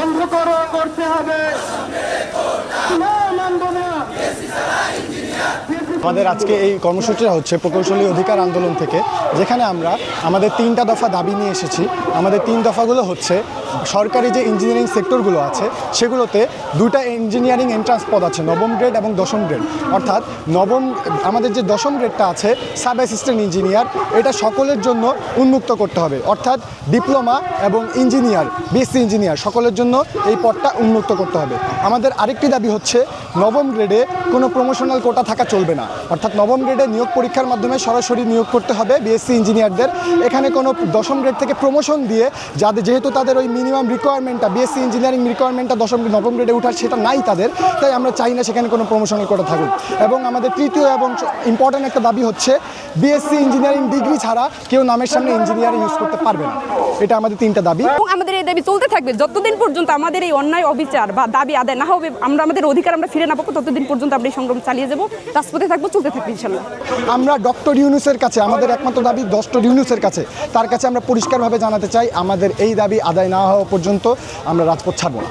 অন্ধকরণ করতে হবে। আমাদের আজকে এই কর্মসূচিটা হচ্ছে প্রকৌশলী অধিকার আন্দোলন থেকে, যেখানে আমরা আমাদের তিনটা দফা দাবি নিয়ে এসেছি। আমাদের তিন দফাগুলো হচ্ছে সরকারি যে ইঞ্জিনিয়ারিং সেক্টরগুলো আছে, সেগুলোতে দুটা ইঞ্জিনিয়ারিং এন্ট্রান্স পদ আছে, নবম গ্রেড এবং দশম গ্রেড অর্থাৎ নবম, আমাদের যে দশম গ্রেডটা আছে সাব অ্যাসিস্ট্যান্ট ইঞ্জিনিয়ার এটা সকলের জন্য উন্মুক্ত করতে হবে। অর্থাৎ ডিপ্লোমা এবং ইঞ্জিনিয়ার বিএসসি ইঞ্জিনিয়ার সকলের জন্য এই পদটা উন্মুক্ত করতে হবে। আমাদের আরেকটি দাবি হচ্ছে, নবম গ্রেডে কোনো প্রমোশনাল কোটা থাকা চলবে না। অর্থাৎ নবম গ্রেডে নিয়োগ পরীক্ষার মাধ্যমে সরাসরি নিয়োগ করতে হবে বিএসসি ইঞ্জিনিয়ারদের এখানে কোনো দশম গ্রেড থেকে প্রমোশন দিয়ে, যাদের যেহেতু তাদের ওই মিনিমাম রিকোয়ারমেন্টটা বিএসসি ইঞ্জিনিয়ারিং রিকোয়ারমেন্টটা দশম নবম গ্রেডে উঠার সেটা নাই তাদের, তাই আমরা চাই না সেখানে কোনো প্রমোশনাল কোটা থাকুক। এবং আমাদের তৃতীয় এবং ইম্পর্ট্যান্ট একটা দাবি হচ্ছে বিএসসি ইঞ্জিনিয়ারিং ডিগ্রি ছাড়া কেউ নামের সামনে ইঞ্জিনিয়ারিং ইউজ করতে পারবে না। এটা আমাদের তিনটা দাবি। এবং আমাদের এই দাবি চলতে থাকবে যতদিন পর্যন্ত আমাদের এই অন্যায় অবিচার বা দাবি আদায় না হবে আমরা আমাদের অধিকার আমরা ফিরে না পাবো ততদিন পর্যন্ত আমরা এই সংগ্রাম চালিয়ে যাব রাজপথে থাকব চলতে থাকবে ইনশাল্লাহ। আমরা ডক্টর ইউনুসের কাছে আমাদের একমাত্র দাবি ডক্টর ইউনুসের কাছে তার কাছে আমরা পরিষ্কারভাবে জানাতে চাই আমাদের এই দাবি আদায় না হওয়া পর্যন্ত আমরা রাজপথ ছাড়বো না।